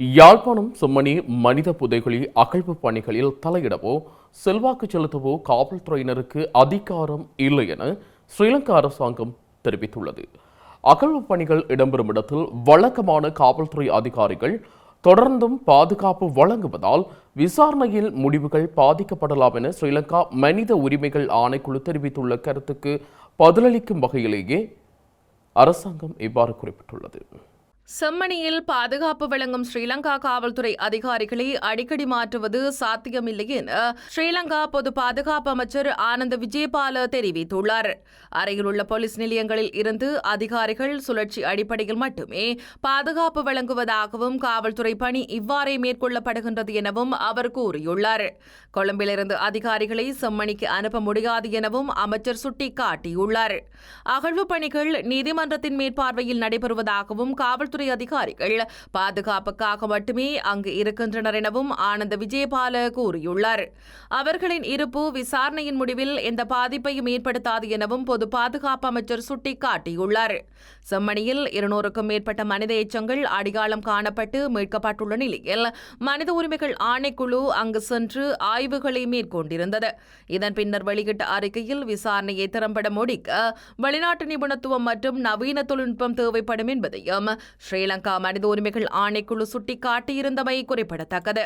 யாழ்ப்பாணம் செம்மணி மனித புதைகளில் அகழ்வு பணிகளில் தலையிடவோ செல்வாக்கு செலுத்தவோ காவல்துறையினருக்கு அதிகாரம் இல்லை என ஸ்ரீலங்கா அரசாங்கம் தெரிவித்துள்ளது. அகழ்வு பணிகள் இடம்பெறும் இடத்தில் வழக்கமான காவல்துறை அதிகாரிகள் தொடர்ந்தும் பாதுகாப்பு வழங்குவதால் விசாரணையில் முடிவுகள் பாதிக்கப்படலாம் என ஸ்ரீலங்கா மனித உரிமைகள் ஆணைக்குழு தெரிவித்துள்ள கருத்துக்கு பதிலளிக்கும் வகையிலேயே அரசாங்கம் இவ்வாறு குறிப்பிட்டுள்ளது. செம்மணியில் பாதுகாப்பு வழங்கும் ஸ்ரீலங்கா காவல்துறை அதிகாரிகளை அடிக்கடி மாற்றுவது சாத்தியமில்லை என ஸ்ரீலங்கா பொது பாதுகாப்பு அமைச்சர் ஆனந்த விஜயபால தெரிவித்துள்ளார். அருகிலுள்ள போலீஸ் நிலையங்களில் இருந்து அதிகாரிகள் சுழற்சி அடிப்படையில் மட்டுமே பாதுகாப்பு வழங்குவதாகவும் காவல்துறை பணி இவ்வாறே மேற்கொள்ளப்படுகின்றது எனவும் அவர் கூறியுள்ளார். கொழும்பிலிருந்து அதிகாரிகளை செம்மணிக்கு அனுப்ப முடியாது எனவும் அமைச்சர் சுட்டிக்காட்டியுள்ளார். அகழ்வு பணிகள் நீதிமன்றத்தின் மேற்பார்வையில் நடைபெறுவதாகவும் காவல்துறை காவல்துறை அதிகாரிகள் பாதுகாப்புக்காக மட்டுமே அங்கு இருக்கின்றனர் எனவும் ஆனந்த விஜயபால கூறியுள்ளார். அவர்களின் இருப்பு விசாரணையின் முடிவில் எந்த பாதிப்பையும் ஏற்படுத்தாது எனவும் பொது பாதுகாப்பு அமைச்சர் சுட்டிக்காட்டியுள்ளார். செம்மணியில் இருநூறுக்கும் மேற்பட்ட மனித எச்சங்கள் அடையாளம் காணப்பட்டு மீட்கப்பட்டுள்ள நிலையில் மனித உரிமைகள் ஆணைக்குழு அங்கு சென்று ஆய்வுகளை மேற்கொண்டிருந்தது. இதன் பின்னர் வெளியிட்ட அறிக்கையில் விசாரணையை திறம்பட முடிக்க வெளிநாட்டு நிபுணத்துவம் மற்றும் நவீன தொழில்நுட்பம் தேவைப்படும் என்பதையும் ஸ்ரீலங்கா மனித உரிமைகள் ஆணைக்குழு சுட்டிக்காட்டியிருந்தமை குறிப்பிடத்தக்கது.